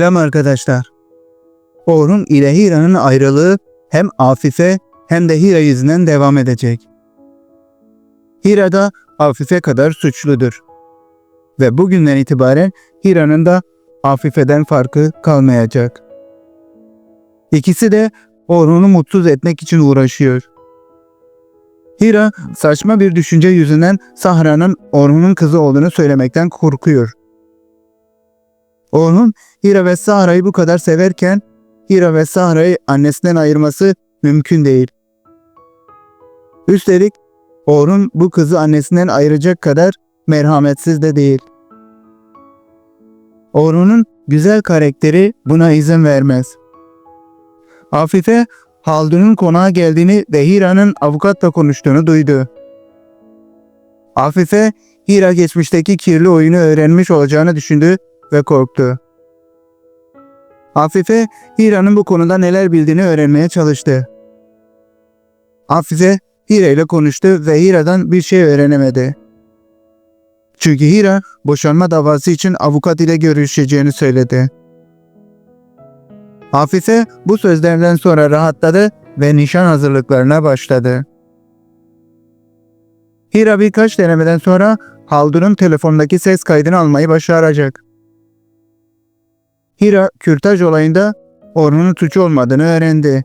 Selam arkadaşlar. Orhun ile Hira'nın ayrılığı hem Afife hem de Hira yüzünden devam edecek. Hira da Afife kadar suçludur. Ve bugünden itibaren Hira'nın da Afife'den farkı kalmayacak. İkisi de Orhun'u mutsuz etmek için uğraşıyor. Hira saçma bir düşünce yüzünden Sahra'nın Orhun'un kızı olduğunu söylemekten korkuyor. Orhun Hira ve Sahra'yı bu kadar severken Hira ve Sahra'yı annesinden ayırması mümkün değil. Üstelik Orhun bu kızı annesinden ayıracak kadar merhametsiz de değil. Orhun'un güzel karakteri buna izin vermez. Afife, Haldun'un konağa geldiğini ve Hira'nın avukatla konuştuğunu duydu. Afife, Hira geçmişteki kirli oyunu öğrenmiş olacağını düşündü ve korktu. Afife, Hira'nın bu konuda neler bildiğini öğrenmeye çalıştı. Afife, Hira ile konuştu ve Hira'dan bir şey öğrenemedi. Çünkü Hira, boşanma davası için avukat ile görüşeceğini söyledi. Afife bu sözlerden sonra rahatladı ve nişan hazırlıklarına başladı. Hira birkaç denemeden sonra Haldun'un telefondaki ses kaydını almayı başaracak. Hira kürtaj olayında Orhun'un suçu olmadığını öğrendi.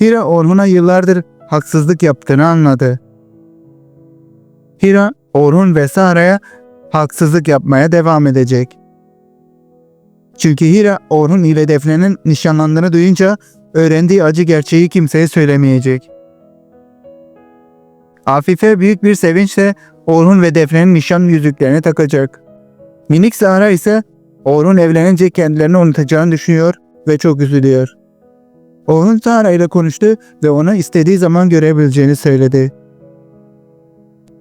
Hira Orhun'a yıllardır haksızlık yaptığını anladı. Hira, Orhun ve Sahra'ya haksızlık yapmaya devam edecek. Çünkü Hira, Orhun ile Defne'nin nişanlandığını duyunca öğrendiği acı gerçeği kimseye söylemeyecek. Afife büyük bir sevinçle Orhun ve Defne'nin nişan yüzüklerini takacak. Minik Sahra ise Orhun evlenince kendilerini unutacağını düşünüyor ve çok üzülüyor. Orhun Sahra ile konuştu ve ona istediği zaman görebileceğini söyledi.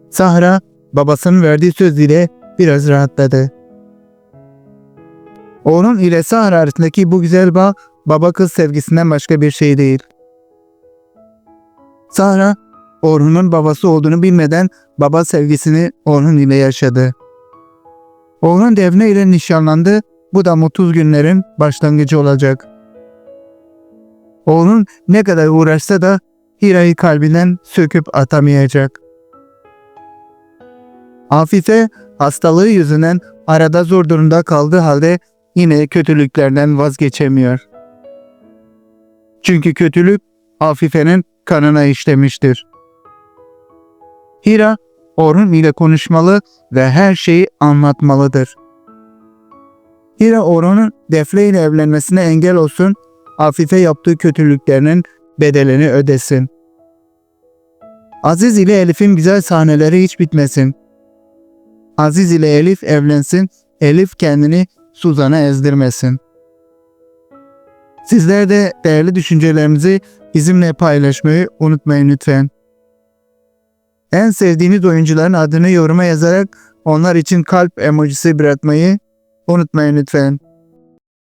Sahra babasının verdiği söz ile biraz rahatladı. Orhun ile Sahra arasındaki bu güzel bağ baba kız sevgisinden başka bir şey değil. Sahra Orhun'un babası olduğunu bilmeden baba sevgisini Orhun ile yaşadı. Orhun Devne ile nişanlandı. Bu da mutsuz günlerin başlangıcı olacak. Orhun ne kadar uğraşsa da Hira'yı kalbinden söküp atamayacak. Afife hastalığı yüzünden arada zor durumda kaldığı halde yine kötülüklerden vazgeçemiyor. Çünkü kötülük Afife'nin kanına işlemiştir. Hira, Orhun ile konuşmalı ve her şeyi anlatmalıdır. Hira Orhun'un Defne ile evlenmesine engel olsun, Afife yaptığı kötülüklerinin bedelini ödesin. Aziz ile Elif'in güzel sahneleri hiç bitmesin. Aziz ile Elif evlensin, Elif kendini Suzan'a ezdirmesin. Sizler de değerli düşüncelerinizi bizimle paylaşmayı unutmayın lütfen. En sevdiğiniz oyuncuların adını yoruma yazarak onlar için kalp emojisi bırakmayı unutmayın lütfen.